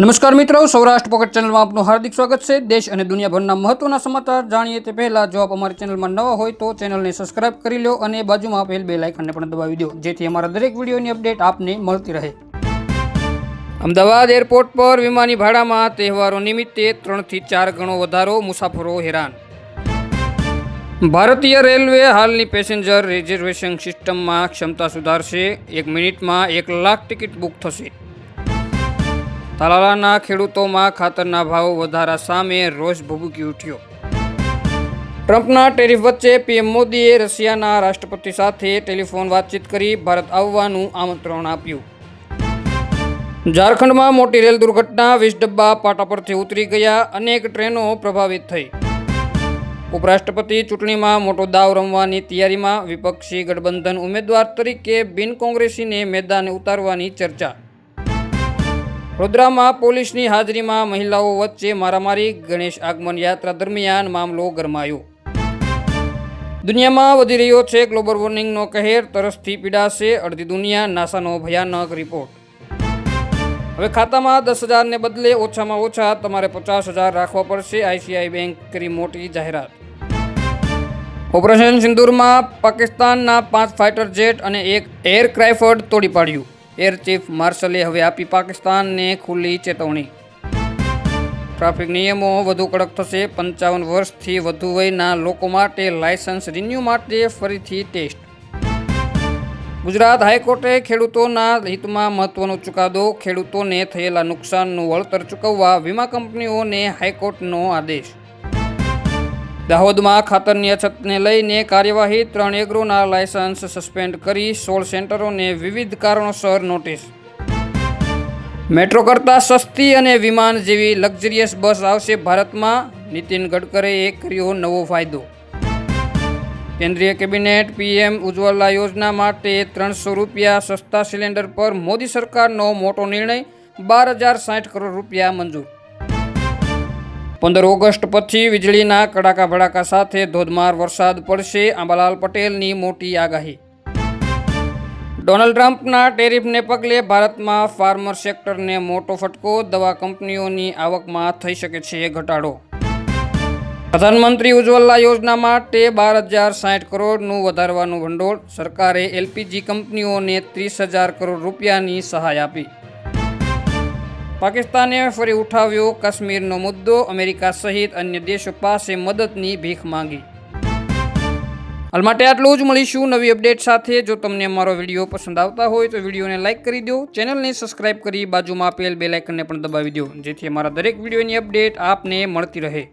નમસ્કાર મિત્રો, સૌરાષ્ટ્ર પોકેટ ચેનલમાં આપનું હાર્દિક સ્વાગત છે. દેશ અને દુનિયાભરના મહત્વના સમાચાર જાણીએ તે પહેલાં, જો આપ અમારી ચેનલમાં નવા હોય તો ચેનલને સબસ્ક્રાઇબ કરી લો અને બાજુમાં આપેલ બે લાઇકનને પણ દબાવી દો, જેથી અમારા દરેક વિડીયોની અપડેટ આપને મળતી રહે. અમદાવાદ એરપોર્ટ પર વિમાની ભાડામાં તહેવારો નિમિત્તે ત્રણથી ચાર ગણો વધારો, મુસાફરો હેરાન. ભારતીય રેલવે હાલની પેસેન્જર રિઝર્વેશન સિસ્ટમમાં ક્ષમતા સુધારશે. એક મિનિટમાં એક લાખ ટિકિટ બુક થશે. તાલાલાના ખેડૂતોમાં ખાતરના ભાવ વધારા સામે રોષ ભભૂકી ઉઠ્યો. ટ્રમ્પના ટેરિફ વચ્ચે પીએમ મોદીએ રશિયાના રાષ્ટ્રપતિ સાથે ટેલિફોન વાતચીત કરી ભારત આવવાનું આમંત્રણ આપ્યું. ઝારખંડમાં મોટી રેલ દુર્ઘટના વીસ ડબ્બા પાટા પરથી ઉતરી ગયા, અનેક ટ્રેનો પ્રભાવિત થઈ. ઉપરાષ્ટ્રપતિ ચૂંટણીમાં મોટો દાવ રમવાની તૈયારીમાં વિપક્ષી ગઠબંધન ઉમેદવાર તરીકે બિન કોંગ્રેસીને મેદાને ઉતારવાની ચર્ચા. વડોદરામાં પોલીસની હાજરીમાં મહિલાઓ વચ્ચે મારામારી, ગણેશ આગમન યાત્રા દરમિયાન મામલો ગરમાયો. દુનિયામાં વધી રહ્યો છે ગ્લોબલ વોર્મિંગનો કહેર, તરસથી પીડાશે અડધી દુનિયા, નાસાનો ભયાનક રિપોર્ટ. હવે ખાતામાં દસ હજારને બદલે ઓછામાં ઓછા તમારે પચાસ હજાર રાખવા પડશે આઈસીઆઈ બેંક કરી મોટી જાહેરાત. ઓપરેશન સિંદૂરમાં પાકિસ્તાનના પાંચ ફાઇટર જેટ અને એક એરક્રાફ્ટ તોડી પાડ્યું. એર ચીફ માર્શલે હવે આપી પાકિસ્તાનને ખુલ્લી ચેતવણી. ટ્રાફિક નિયમો વધુ કડક થશે, પંચાવન વર્ષથી વધુ વયના લોકો માટે લાયસન્સ રિન્યૂ માટે ફરીથી ટેસ્ટ. ગુજરાત હાઈકોર્ટે ખેડૂતોના હિતમાં મહત્વનો ચુકાદો, ખેડૂતોને થયેલા નુકસાનનું વળતર ચૂકવવા વીમા કંપનીઓને હાઈકોર્ટનો આદેશ. દાહોદમાં ખાતરની અછતને લઈને કાર્યવાહી ત્રણ એગ્રોના લાયસન્સ સસ્પેન્ડ કરી સોળ સેન્ટરોને વિવિધ કારણોસર નોટિસ. મેટ્રો કરતાં સસ્તી અને વિમાન જેવી લક્ઝરિયસ બસ આવશે ભારતમાં, નીતિન ગડકરીએ કર્યો નવો ફાયદો. કેન્દ્રીય કેબિનેટ પીએમ ઉજ્જવલા યોજના માટે ત્રણસો રૂપિયા સસ્તા સિલિન્ડર પર મોદી સરકારનો મોટો નિર્ણય, બાર હજાર સાઠ કરોડ રૂપિયા મંજૂર. પંદર ઓગસ્ટ પછી વીજળીના કડાકા ભડાકા સાથે ધોધમાર વરસાદ પડશે. આંબાલાલ પટેલની મોટી આગાહી. ડોનાલ્ડ ટ્રમ્પના ટેરિફને પગલે ભારતમાં ફાર્મર સેક્ટરને મોટો ફટકો, દવા કંપનીઓની આવકમાં થઈ શકે છે ઘટાડો. પ્રધાનમંત્રી ઉજ્જવલા યોજના માટે બાર હજાર સાઠ કરોડનું વધારવાનું ભંડોળ. સરકારે એલપીજી કંપનીઓને ત્રીસ હજાર કરોડ રૂપિયાની સહાય આપી. પાકિસ્તાને ફરી ઉઠાવ્યો કાશ્મીરનો મુદ્દો, અમેરિકા સહિત અન્ય દેશો પાસે મદદની ભીખ માંગી. હાલ માટે આટલું જ. મળીશું નવી અપડેટ સાથે. જો તમને અમારો વીડિયો પસંદ આવતા હોય તો વિડીયોને લાઇક કરી દો. ચેનલને સબસ્ક્રાઇબ કરી બાજુમાં આપેલ બે લાઇકનને પણ દબાવી દો. જેથી અમારા દરેક વિડીયોની અપડેટ આપને મળતી રહે.